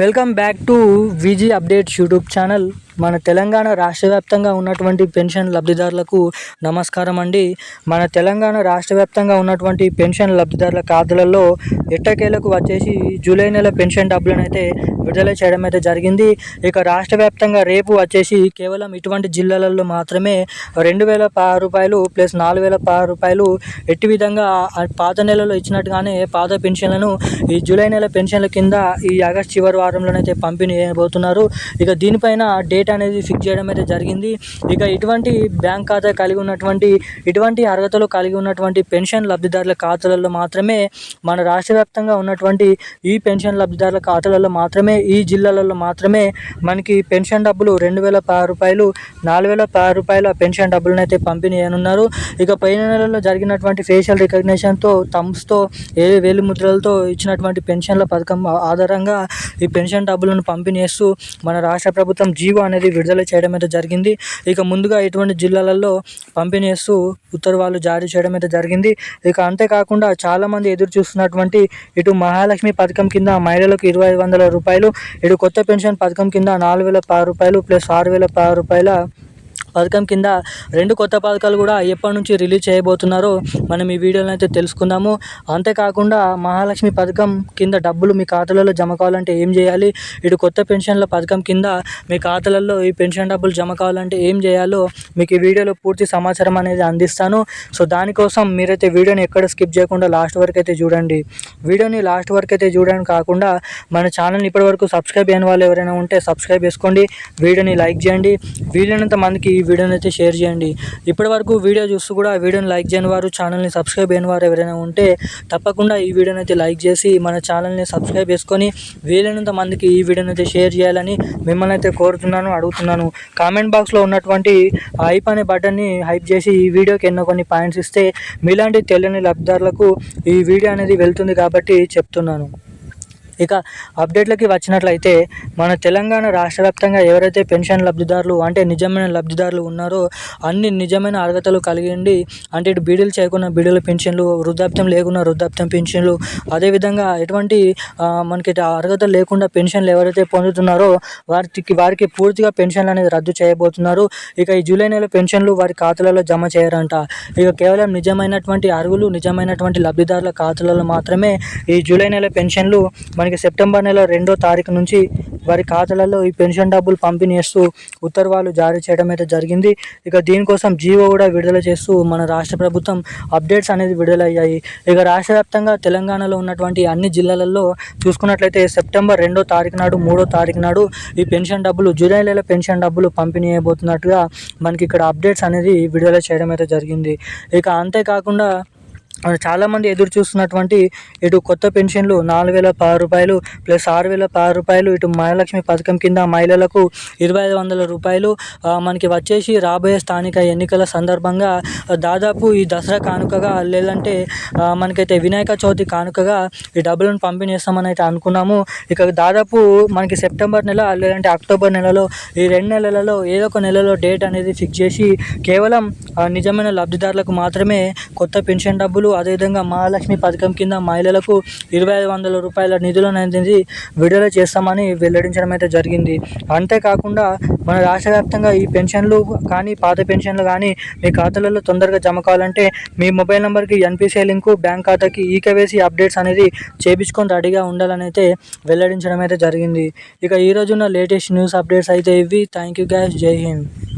Welcome back to Viji updates YouTube channel. మన తెలంగాణ రాష్ట్ర వ్యాప్తంగా ఉన్నటువంటి పెన్షన్ లబ్ధిదారులకు నమస్కారం అండి. మన తెలంగాణ రాష్ట్ర వ్యాప్తంగా ఉన్నటువంటి పెన్షన్ లబ్ధిదారుల ఖాతాలలో ఎట్టకేలకు వచ్చేసి జూలై నెల పెన్షన్ డబ్బులను అయితే విడుదల చేయడం అయితే జరిగింది. ఇక రాష్ట్ర వ్యాప్తంగా రేపు వచ్చేసి కేవలం ఇటువంటి జిల్లాలలో మాత్రమే రెండు వేల పదహారు రూపాయలు ప్లస్ నాలుగు వేల పదహారు రూపాయలు ఎట్టి విధంగా పాత నెలలో ఇచ్చినట్టుగానే పాత పెన్షన్లను ఈ జూలై నెల పెన్షన్ల కింద ఈ ఆగస్ట్ చివరి వారంలోనైతే పంపిణీ చేయబోతున్నారు. ఇక దీనిపైన డే డేట్ అనేది ఫిక్స్ చేయడం అయితే జరిగింది. ఇక ఇటువంటి బ్యాంక్ ఖాతా కలిగి ఉన్నటువంటి ఇటువంటి అర్హతలు కలిగి ఉన్నటువంటి పెన్షన్ లబ్ధిదారుల ఖాతాలలో మాత్రమే మన రాష్ట్ర వ్యాప్తంగా ఉన్నటువంటి ఈ పెన్షన్ లబ్ధిదారుల ఖాతాలలో మాత్రమే ఈ జిల్లాలలో మాత్రమే మనకి పెన్షన్ డబ్బులు రెండు వేల పది రూపాయలు నాలుగు వేల పది రూపాయల పెన్షన్ డబ్బులను అయితే పంపిణీ చేయనున్నారు. ఇక పైన నెలలో జరిగినటువంటి ఫేషియల్ రికగ్నిషన్తో థమ్స్తో ఏ వేలి ముద్రలతో ఇచ్చినటువంటి పెన్షన్ల పథకం ఆధారంగా ఈ పెన్షన్ డబ్బులను పంపిణీ చేస్తూ మన రాష్ట్ర ప్రభుత్వం జీవో అనేది విడుదల చేయడం అయితే జరిగింది. ఇక ముందుగా ఇటువంటి జిల్లాలలో పంపిణీ చేస్తూ ఉత్తర్వులు జారీ చేయడం అయితే జరిగింది. ఇక అంతేకాకుండా చాలామంది ఎదురు చూస్తున్నటువంటి ఇటు మహాలక్ష్మి పథకం కింద మహిళలకు ఇరవై ఐదు వందల రూపాయలు ఇటు కొత్త పెన్షన్ పథకం కింద నాలుగు వేల పది రూపాయలు ప్లస్ ఆరు వేల పది రూపాయల పథకం కింద రెండు కొత్త పథకాలు కూడా ఎప్పటి నుంచి రిలీజ్ చేయబోతున్నారో మనం ఈ వీడియోలో అయితే తెలుసుకుందాము. అంతేకాకుండా మహాలక్ష్మి పథకం కింద డబ్బులు మీ ఖాతాలలో జమ కావాలంటే ఏం చేయాలి? ఇటు కొత్త పెన్షన్ల పథకం కింద మీ ఖాతాలలో ఈ పెన్షన్ డబ్బులు జమ కావాలంటే ఏం చేయాలో మీకు ఈ వీడియోలో పూర్తి సమాచారం అనేది అందిస్తాను. సో దానికోసం మీరైతే వీడియోని ఎక్కడ స్కిప్ చేయకుండా లాస్ట్ వరకు అయితే చూడండి. వీడియోని లాస్ట్ వరకు అయితే చూడడానికి కాకుండా మన ఛానల్ని ఇప్పటివరకు సబ్స్క్రైబ్ అయిన వాళ్ళు ఎవరైనా ఉంటే సబ్స్క్రైబ్ చేసుకోండి. వీడియోని లైక్ చేయండి. వీలైనంత మందికి ఈ వీడియోని అయితే షేర్ చేయండి. ఇప్పటి వరకు వీడియో చూస్తూ కూడా వీడియోని లైక్ చేయని వారు ఛానల్ని సబ్స్క్రైబ్ అయిన వారు ఎవరైనా ఉంటే తప్పకుండా ఈ వీడియోని అయితే లైక్ చేసి మన ఛానల్ని సబ్స్క్రైబ్ చేసుకొని వీలైనంత మందికి ఈ వీడియోని అయితే షేర్ చేయాలని మిమ్మల్ని అయితే కోరుతున్నాను అడుగుతున్నాను. కామెంట్ బాక్స్లో ఉన్నటువంటి హైప్ అనే బటన్ని హైప్ చేసి ఈ వీడియోకి ఎన్నో కొన్ని పాయింట్స్ ఇస్తే మీలాంటి తెలియని లబ్ధిదారులకు ఈ వీడియో అనేది వెళ్తుంది కాబట్టి చెప్తున్నాను. ఇక అప్డేట్లకి వచ్చినట్లయితే మన తెలంగాణ రాష్ట్ర వ్యాప్తంగా ఎవరైతే పెన్షన్ లబ్ధిదారులు అంటే నిజమైన లబ్ధిదారులు ఉన్నారో అన్ని నిజమైన అర్హతలు కలిగి ఉండి అంటే ఇటు బీడీలు చేయకుండా బీడీల పెన్షన్లు వృద్ధాప్యం లేకుండా వృద్ధాప్యం పెన్షన్లు అదేవిధంగా ఎటువంటి మనకి ఇటు అర్హతలు లేకుండా పెన్షన్లు ఎవరైతే పొందుతున్నారో వారికి వారికి పూర్తిగా పెన్షన్లు అనేది రద్దు చేయబోతున్నారు. ఇక ఈ జూలై నెల పెన్షన్లు వారి ఖాతాలలో జమ చేయరంట. ఇక కేవలం నిజమైనటువంటి అర్హులు నిజమైనటువంటి లబ్ధిదారుల ఖాతాలలో మాత్రమే ఈ జూలై నెల పెన్షన్లు మనకి సెప్టెంబర్ నెల రెండో తారీఖు నుంచి వారి ఖాతాలలో ఈ పెన్షన్ డబ్బులు పంపిణీ చేస్తూ ఉత్తర్వులు జారీ చేయడం అయితే జరిగింది. ఇక దీనికోసం జీవో కూడా విడుదల చేస్తూ మన రాష్ట్ర ప్రభుత్వం అప్డేట్స్ అనేది విడుదలయ్యాయి. ఇక రాష్ట్ర వ్యాప్తంగా తెలంగాణలో ఉన్నటువంటి అన్ని జిల్లాలలో చూసుకున్నట్లయితే సెప్టెంబర్ రెండో తారీఖు నాడు మూడో తారీఖు నాడు ఈ పెన్షన్ డబ్బులు జూలై నెల పెన్షన్ డబ్బులు పంపిణీ అయిపోతున్నట్టుగా మనకి ఇక్కడ అప్డేట్స్ అనేది విడుదల చేయడం అయితే జరిగింది. ఇక అంతేకాకుండా చాలామంది ఎదురు చూస్తున్నటువంటి ఇటు కొత్త పెన్షన్లు నాలుగు వేల పది రూపాయలు ప్లస్ ఆరు వేల పది రూపాయలు ఇటు మహాలక్ష్మి పథకం కింద మహిళలకు ఇరవై ఐదు వందల రూపాయలు మనకి వచ్చేసి రాబోయే స్థానిక ఎన్నికల సందర్భంగా దాదాపు ఈ దసరా కానుకగా లేదంటే మనకైతే వినాయక చవితి కానుకగా ఈ డబ్బులను పంపిణీ చేస్తామని అయితే అనుకున్నాము. ఇక దాదాపు మనకి సెప్టెంబర్ నెల లేదంటే అక్టోబర్ నెలలో ఈ రెండు నెలలలో ఏదో ఒక నెలలో డేట్ అనేది ఫిక్స్ చేసి కేవలం నిజమైన లబ్ధిదారులకు మాత్రమే కొత్త పెన్షన్ డబ్బులు అదేవిధంగా మహాలక్ష్మి పథకం కింద మహిళలకు ఇరవై ఐదు వందల రూపాయల నిధులను అనేది విడుదల చేస్తామని వెల్లడించడం అయితే జరిగింది. అంతేకాకుండా మన రాష్ట్ర వ్యాప్తంగా ఈ పెన్షన్లు కానీ పాత పెన్షన్లు కానీ మీ ఖాతాలలో తొందరగా జమ కావాలంటే మీ మొబైల్ నెంబర్కి ఎన్పిసిఐ లింకు బ్యాంక్ ఖాతాకి ఈకేవైసీ అప్డేట్స్ అనేది చేపించుకొని రెడీగా ఉండాలని అయితే వెల్లడించడం అయితే జరిగింది. ఇక ఈ లేటెస్ట్ న్యూస్ అప్డేట్స్ అయితే ఇవి. Thank you guys. Jai Hind.